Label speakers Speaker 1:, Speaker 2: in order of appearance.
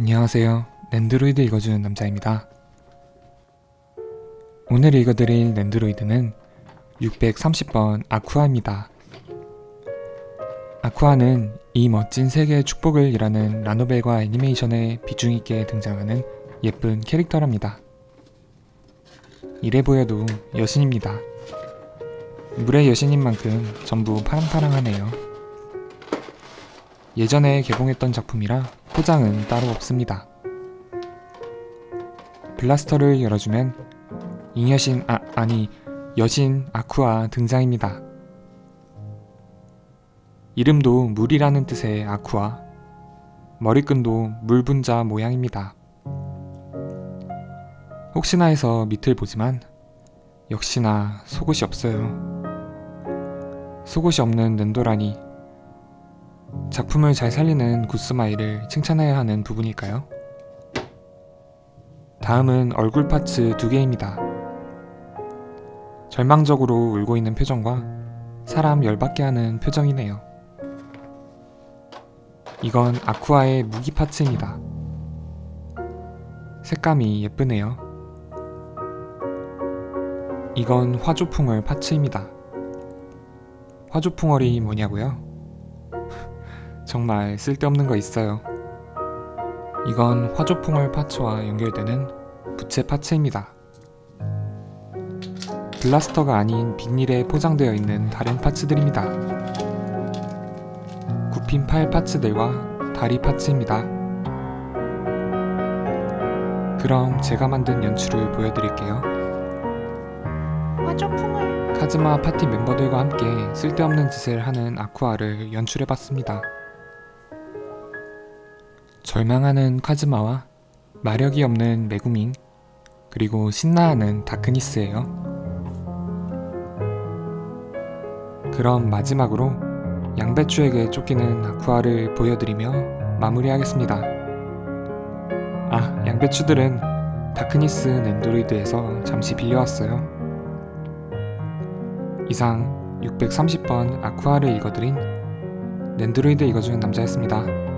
Speaker 1: 안녕하세요. 랜드로이드 읽어주는 남자입니다. 오늘 읽어드릴 랜드로이드는 630번 아쿠아입니다. 아쿠아는 이 멋진 세계의 축복을 일하는 라노벨과 애니메이션에 비중 있게 등장하는 예쁜 캐릭터랍니다. 이래 보여도 여신입니다. 물의 여신인 만큼 전부 파랑파랑하네요. 예전에 개봉했던 작품이라 포장은 따로 없습니다. 블라스터를 열어주면 잉여신 아 아니 여신 아쿠아 등장입니다. 이름도 물이라는 뜻의 아쿠아. 머리끈도 물 분자 모양입니다. 혹시나 해서 밑을 보지만 역시나 속옷이 없어요. 속옷이 없는 렌도라니 작품을 잘 살리는 구스마일을 칭찬해야 하는 부분일까요? 다음은 얼굴 파츠 두 개입니다. 절망적으로 울고 있는 표정과 사람 열받게 하는 표정이네요. 이건 아쿠아의 무기 파츠입니다. 색감이 예쁘네요. 이건 화조풍얼 파츠입니다. 화조풍얼이 뭐냐고요? 정말 쓸데없는 거 있어요. 이건 화조풍얼 파츠와 연결되는 부채 파츠입니다. 블라스터가 아닌 비닐에 포장되어 있는 다른 파츠들입니다. 굽힌 팔 파츠들과 다리 파츠입니다. 그럼 제가 만든 연출을 보여드릴게요.
Speaker 2: 화조풍을
Speaker 1: 카즈마 파티 멤버들과 함께 쓸데없는 짓을 하는 아쿠아를 연출해봤습니다. 절망하는 카즈마와 마력이 없는 메구밍, 그리고 신나하는 다크니스예요. 그럼 마지막으로 양배추에게 쫓기는 아쿠아를 보여드리며 마무리하겠습니다. 아, 양배추들은 다크니스 랜드로이드에서 잠시 빌려왔어요. 이상 630번 아쿠아를 읽어드린 랜드로이드 읽어주는 남자였습니다.